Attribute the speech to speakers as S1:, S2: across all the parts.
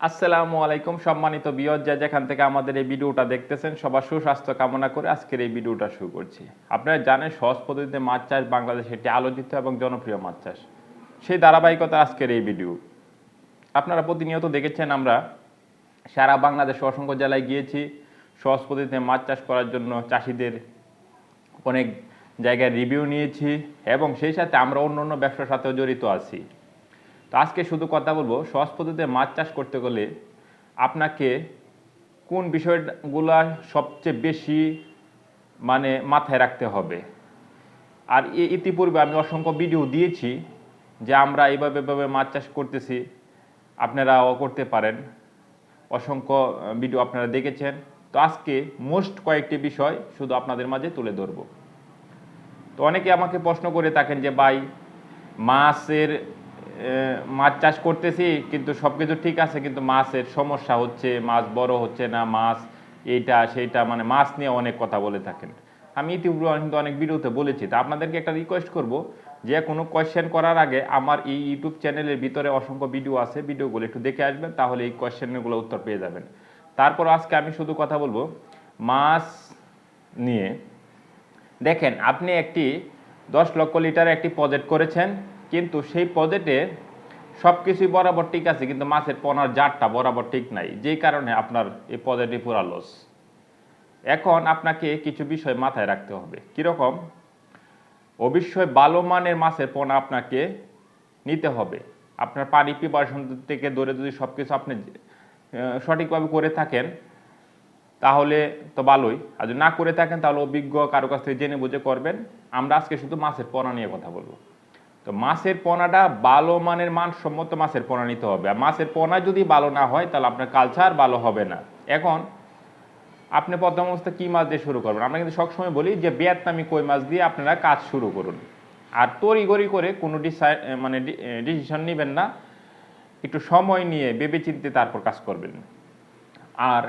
S1: আসসালামু আলাইকুম সম্মানিত বিয়দ যা যেখান থেকে আমাদের এই ভিডিওটা দেখতেছেন, সবার সুস্বাস্থ্য কামনা করে আজকের এই ভিডিওটা শুরু করছি। আপনারা জানেন, সহজ পদ্ধতিতে মাছ চাষ বাংলাদেশে একটি আলোচিত এবং জনপ্রিয় মাছ চাষ। সেই ধারাবাহিকতা আজকের এই ভিডিও আপনারা প্রতিনিয়ত দেখেছেন, আমরা সারা বাংলাদেশ অসংখ্য জেলায় গিয়েছি। সহজ পদ্ধতিতে মাছ চাষ করার জন্য চাষিদের অনেক জায়গায় রিভিউ নিয়েছি এবং সেই সাথে আমরা অন্য অন্য ব্যবসার সাথেও জড়িত আছি। তো আজকে শুধু কথা বলব, সহজ পদ্ধতিতে মাছ চাষ করতে গেলে আপনাকে কোন বিষয়গুলা সবচেয়ে বেশি মানে মাথায় রাখতে হবে। আর ইতিপূর্বে আমি অসংখ্য ভিডিও দিয়েছি যে আমরা এইভাবে, এভাবে মাছ চাষ করতেছি, আপনারাও করতে পারেন। অসংখ্য ভিডিও আপনারা দেখেছেন। তো আজকে মোস্ট কয়েকটি বিষয় শুধু আপনাদের মাঝে তুলে ধরবো। তো অনেকে আমাকে প্রশ্ন করে থাকেন যে, ভাই, মাছের মাছ চাষ করতেছি, কিন্তু সব কিছু ঠিক আছে, কিন্তু মাছের সমস্যা হচ্ছে, মাছ বড় হচ্ছে না, মাছ এইটা, সেইটা মানে মাছ নিয়ে অনেক কথা বলে থাকেন। আমি ইতিপূর্বে কিন্তু অনেক ভিডিওতে বলেছি, তা আপনাদেরকে একটা রিকোয়েস্ট করব যে, কোনো কোয়েশ্চেন করার আগে আমার এই ইউটিউব চ্যানেলের ভিতরে অসংখ্য ভিডিও আছে ভিডিওগুলো একটু দেখে আসবেন, তাহলে এই কোয়েশ্চেনগুলো উত্তর পেয়ে যাবেন। তারপর আজকে আমি শুধু কথা বলব, মাছ নিয়ে। দেখেন, আপনি একটি দশ লক্ষ লিটার একটি প্রজেক্ট করেছেন কিন্তু সেই প্রজেক্টে সব কিছুই বরাবর ঠিক আছে, কিন্তু মাছের পোনার জাতটা বরাবর ঠিক নাই। যেই কারণে আপনার এই প্রজেক্টটি পুরা লস এখন আপনাকে কিছু বিষয় মাথায় রাখতে হবে। কীরকম? অবশ্যই ভালো মানের মাছের পোনা আপনাকে নিতে হবে। আপনার পানি প্রিপারেশন থেকে ধরে যদি সব কিছু আপনি সঠিকভাবে করে থাকেন, তাহলে তো ভালোই। আর যদি না করে থাকেন, তাহলে অভিজ্ঞ কারও কাছ থেকে জেনে বুঝে করবেন। আমরা আজকে শুধু মাছের পোনা নিয়ে কথা বলব। তো মাছের পোনাটা ভালো মানের মানসম্মত মাছের পোনা নিতে হবে। আর মাছের পোনা যদি ভালো না হয়, তাহলে আপনার কালচার ভালো হবে না। এখন, আপনি প্রথম অবস্থা কী মাছ দিয়ে শুরু করবেন? আমরা কিন্তু সবসময় বলি যে, ভিয়েতনামি কই মাছ দিয়ে আপনারা কাজ শুরু করুন। আর তড়িগড়ি করে কোনো মানে ডিসিশন নেবেন না। একটু সময় নিয়ে ভেবেচিন্তে তারপর কাজ করবেন। আর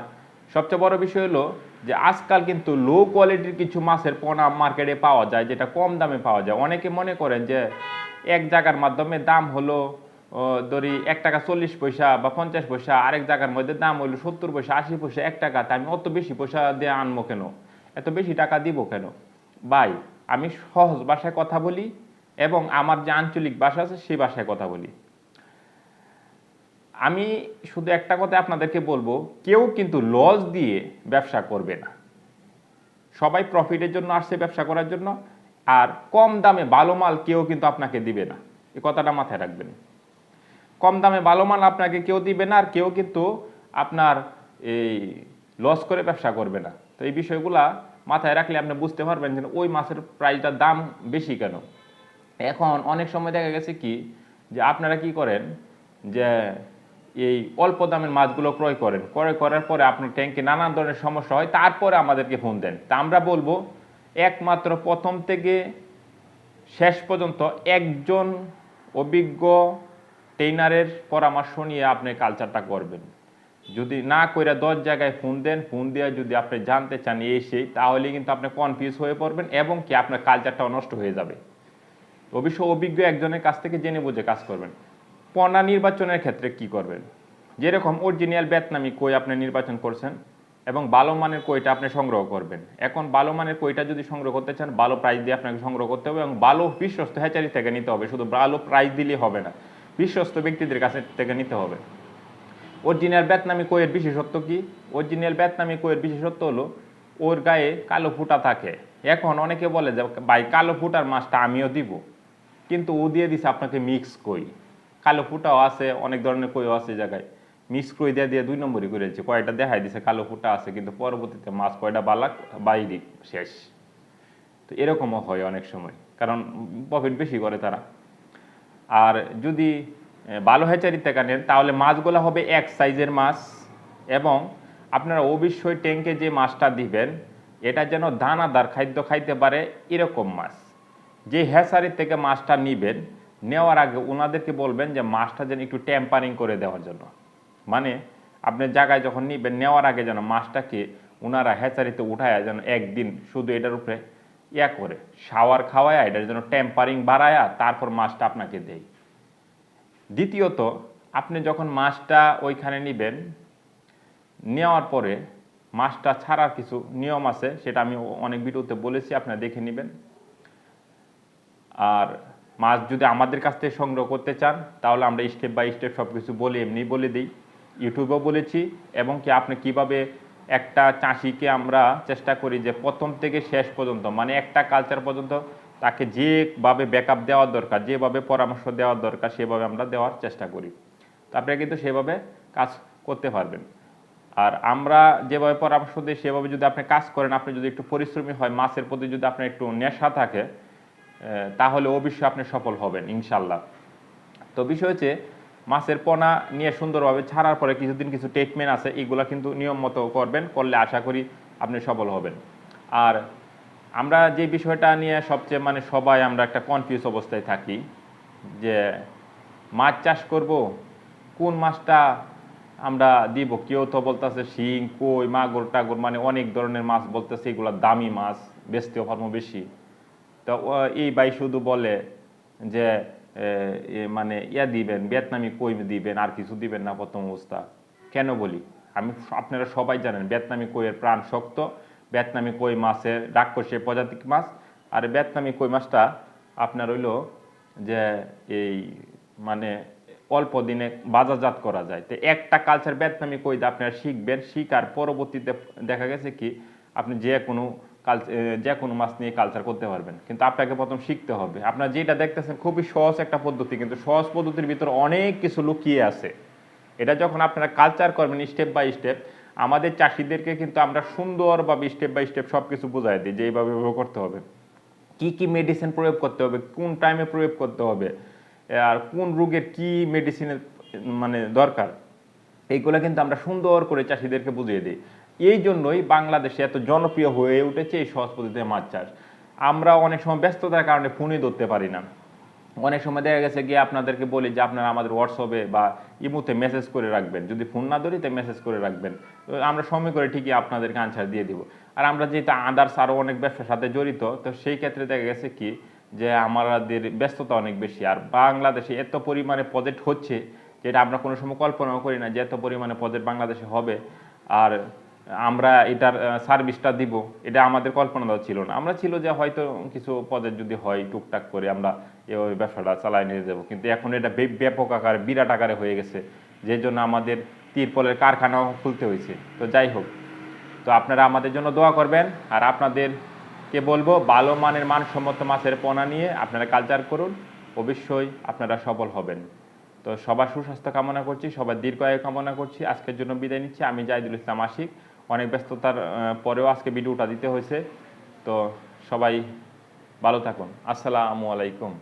S1: সবচেয়ে বড় বিষয় হলো যে, আজকাল কিন্তু লো কোয়ালিটির কিছু মাছের পোনা মার্কেটে পাওয়া যায়, যেটা কম দামে পাওয়া যায়। অনেকে মনে করেন যে এক জায়গার মাধ্যমে দাম হলো ধরি এক টাকা চল্লিশ পয়সা বা পঞ্চাশ পয়সা, আরেক জায়গার মধ্যে দাম হলো সত্তর পয়সা, আশি পয়সা, এক টাকা, তা আমি অত বেশি পয়সা দিয়ে আনব কেন? এত বেশি টাকা দিব কেন? ভাই, আমি সহজ ভাষায় কথা বলি এবং আমার যে আঞ্চলিক ভাষা আছে সেই ভাষায় কথা বলি। আমি শুধু একটা কথা আপনাদেরকে বলব, কেউ কিন্তু লস দিয়ে ব্যবসা করবে না। সবাই প্রফিটের জন্য আসছে ব্যবসা করার জন্য। আর কম দামে ভালো মাল কেউ কিন্তু আপনাকে দিবে না। এই কথাটা মাথায় রাখবেন। কম দামে ভালো মাল আপনাকে কেউ দিবে না, আর কেউ কিন্তু আপনার এই লস করে ব্যবসা করবে না। তো এই বিষয়গুলা মাথায় রাখলে আপনি বুঝতে পারবেন যে ওই মাছের প্রাইসটার দাম বেশি কেন। এখন অনেক সময় দেখা গেছে কি, যে আপনারা কি করেন, যে এই অল্প দামের মাছগুলো ক্রয় করেন। ক্রয় করার পরে আপনার ট্যাঙ্কে নানান ধরনের সমস্যা হয়, তারপরে আমাদেরকে ফোন দেন। তা আমরা বলব একমাত্র প্রথম থেকে শেষ পর্যন্ত একজন অভিজ্ঞ ট্রেনারের পরামর্শ নিয়ে আপনি কালচারটা করবেন যদি না কইরা দশ জায়গায় ফোন দেন, ফোন দেওয়া যদি আপনি জানতে চান এই সেই তাহলে কিন্তু আপনি কনফিউজ হয়ে পড়বেন এবং কি আপনার কালচারটাও নষ্ট হয়ে যাবে। অবশ্য অভিজ্ঞ একজনের কাছ থেকে জেনে বুঝে কাজ করবেন। পণা নির্বাচনের ক্ষেত্রে কি করবেন? যেরকম অরিজিনাল বেতনামি কই আপনি নির্বাচন করছেন এবং ভালো মানের কইটা আপনি সংগ্রহ করবেন। এখন ভালো মানের কইটা যদি সংগ্রহ করতে চান ভালো প্রাইস দিয়ে আপনাকে সংগ্রহ করতে হবে এবং ভালো বিশ্বস্ত হ্যাচারি থেকে নিতে হবে। শুধু ভালো প্রাইস দিলেই হবে না, বিশ্বস্ত ব্যক্তিদের কাছে থেকে নিতে হবে। অরিজিনাল বেতনামি কোয়ের বিশেষত্ব কি? অরিজিনাল বেতনামি কোয়ের বিশেষত্ব হলো, ওর গায়ে কালো ফুটা থাকে। এখন অনেকে বলে যে, ভাই, কালো ফুটার মাছটা আমিও দিব। কিন্তু ও দিয়ে দিছে আপনাকে মিক্স কই। কালো ফুটাও আছে, অনেক ধরনের কইও আছে জায়গায়। মিক্স কই দিয়ে দিয়ে দুই নম্বরই করেছে। কয়টা দেখাই দিছে? কালো ফুটা আছে, কিন্তু পরবর্তীতে মাছ কয়টা বালাক, বাইরে শেষ। তো এরকমও হয় অনেক সময়, কারণ প্রফিট বেশি করে তারা। আর যদি ভালো হ্যাচারি থেকে নেন তাহলে মাছগুলো হবে এক সাইজের মাছ, এবং আপনারা অবশ্যই ট্যাঙ্কে যে মাছটা দিবেন, এটা যেন দানাদার খাদ্য খাইতে পারে এরকম মাছ। যে হ্যাচারি থেকে মাছটা নিবেন, নেওয়ার আগে ওনাদেরকে বলবেন যে মাছটা যেন একটু টেম্পারিং করে দেওয়ার জন্য। মানে আপনি জায়গায় যখন নিবেন, নেওয়ার আগে যেন মাছটাকে ওনারা হ্যাচারিতে উঠায় যেন একদিন শুধু এটার উপরে ইয়া করে শাওয়ার খাওয়ায়, এটার জন্য টেম্পারিং বাড়ায়া, তারপর মাছটা আপনাকে দেয়। দ্বিতীয়ত, আপনি যখন মাছটা ওইখানে নেবেন, নেওয়ার পরে মাছটা ছাড়ার কিছু নিয়ম আছে, সেটা আমি অনেক ভিডিওতে বলেছি, আপনারা দেখে নেবেন। আর মাছ যদি আমাদের কাছ থেকে সংগ্রহ করতে চান, তাহলে আমরা স্টেপ বাই স্টেপ সব কিছু বলে, এমনি বলে দিই। ইউটিউবেও বলেছি এবং কি আপনি কীভাবে একটা চাষিকে আমরা চেষ্টা করি যে প্রথম থেকে শেষ পর্যন্ত মানে একটা কালচার পর্যন্ত তাকে যেভাবে ব্যাকআপ দেওয়ার দরকার, যেভাবে পরামর্শ দেওয়ার দরকার, সেভাবে আমরা দেওয়ার চেষ্টা করি। তো আপনারা কিন্তু সেভাবে কাজ করতে পারবেন। আর আমরা যেভাবে পরামর্শ দিই, সেভাবে যদি আপনি কাজ করেন, আপনি যদি একটু পরিশ্রমী হয়, মাছের প্রতি যদি আপনার একটু নেশা থাকে তাহলে অবশ্যই আপনি সফল হবেন ইনশাল্লাহ তো বিষয় হচ্ছে মাছের পোনা নিয়ে সুন্দরভাবে ছাড়ার পরে কিছুদিন কিছু ট্রিটমেন্ট আছে, এগুলো কিন্তু নিয়ম মতো করবেন, করলে আশা করি আপনি সফল হবেন। আর আমরা যে বিষয়টা নিয়ে সবচেয়ে মানে সবাই আমরা একটা কনফিউজ অবস্থায় থাকি, যে মাছ চাষ করব, কোন মাছটা আমরা দিব, কেউ তো বলতেছে শিং, কই, মাগুর, টাগুর মানে অনেক ধরনের মাছ বলতেছে, এগুলো দামি মাছ, বেচতেও পারব বেশি। তো এই বাই শুধু বলে যে মানে ইয়া দিবেন, ভিয়েতনামি কই দিবেন, আর কিছু দিবেন না প্রথম অবস্থা। কেন বলি? আমি আপনারা সবাই জানেন, ভিয়েতনামি কইয়ের প্রাণ শক্ত, ভিয়েতনামি কই মাছের ডাককষে প্রজাতিক মাছ, আর ভিয়েতনামি কই মাছটা আপনার হইল যে এই মানে অল্প দিনে বাজারজাত করা যায়। তো একটা কালচার ভিয়েতনামি কই আপনারা শিখবেন, শিখার পরবর্তীতে দেখা গেছে কি, আপনি যে কোনো কাল যে কোনো মাছ নিয়ে কালচার করতে পারবেন। কিন্তু আপনাকে প্রথম শিখতে হবে। আপনার যেটা দেখতেছেন খুবই সহজ একটা পদ্ধতি, কিন্তু সহজ পদ্ধতির ভিতর অনেক কিছু লুকিয়ে আছে। এটা যখন আপনারা কালচার করবেন স্টেপ বাই স্টেপ আমাদের চাষিদেরকে কিন্তু আমরা সুন্দরভাবে স্টেপ বাই স্টেপ সব কিছু বোঝাই দিই যে এইভাবে করতে হবে। কি কি মেডিসিন প্রয়োগ করতে হবে, কোন টাইমে প্রয়োগ করতে হবে, আর কোন রোগের কি মেডিসিনের মানে দরকার। এইগুলো কিন্তু আমরা সুন্দর করে চাষিদেরকে বুঝিয়ে দিই। এই জন্যই বাংলাদেশে এত জনপ্রিয় হয়ে উঠেছে এই সহজ পদ্ধতিতে মাছ চাষ। আমরা অনেক সময় ব্যস্ততার কারণে ফোনই ধরতে পারি না। অনেক সময় দেখা গেছে গিয়ে আপনাদেরকে বলি যে আপনারা আমাদের হোয়াটসঅ্যাপে বা ইমুতে মেসেজ করে রাখবেন। যদি ফোন না ধরি তো মেসেজ করে রাখবেন। আমরা সময় করে ঠিকই আপনাদেরকে আনসার দিয়ে দিব। আর আমরা যেহেতু আদার্স আরও অনেক ব্যবসার সাথে জড়িত, তো সেই ক্ষেত্রে দেখা গেছে কি যে আমাদের ব্যস্ততা অনেক বেশি। আর বাংলাদেশে এত পরিমাণে প্রজেক্ট হচ্ছে যেটা আমরা কোনো সময় কল্পনাও করি না যে এত পরিমাণে প্রজেক্ট বাংলাদেশে হবে। আর আমরা এটার সার্ভিসটা দিব, এটা আমাদের কল্পনা ছিল না। আমরা ছিল যে হয়তো কিছু পদের যদি হয় টুকটাক করে আমরা এভাবে ব্যবসাটা চালাই নিয়ে যাব। কিন্তু এখন এটা ব্যাপক আকারে, বিরাট আকারে হয়ে গেছে। যে জন্য আমাদের তিরপলের কারখানাও খুলতে হয়েছে। তো যাই হোক, তো আপনারা আমাদের জন্য দোয়া করবেন। আর আপনাদেরকে বলব, ভালো মানের, মানসম্মত মাছের পোনা নিয়ে আপনারা কালচার করুন। অবশ্যই আপনারা সফল হবেন। তো সবার সুস্বাস্থ্য কামনা করছি, সবার দীর্ঘায়ু কামনা করছি। আজকের জন্য বিদায় নিচ্ছি। আমি জাহিদুল ইসলাম আশিক। অনেক ব্যস্ততার পরেও আজকে ভিডিওটা দিতে হয়েছে। তো সবাই ভালো থাকুন। আসসালামু আলাইকুম।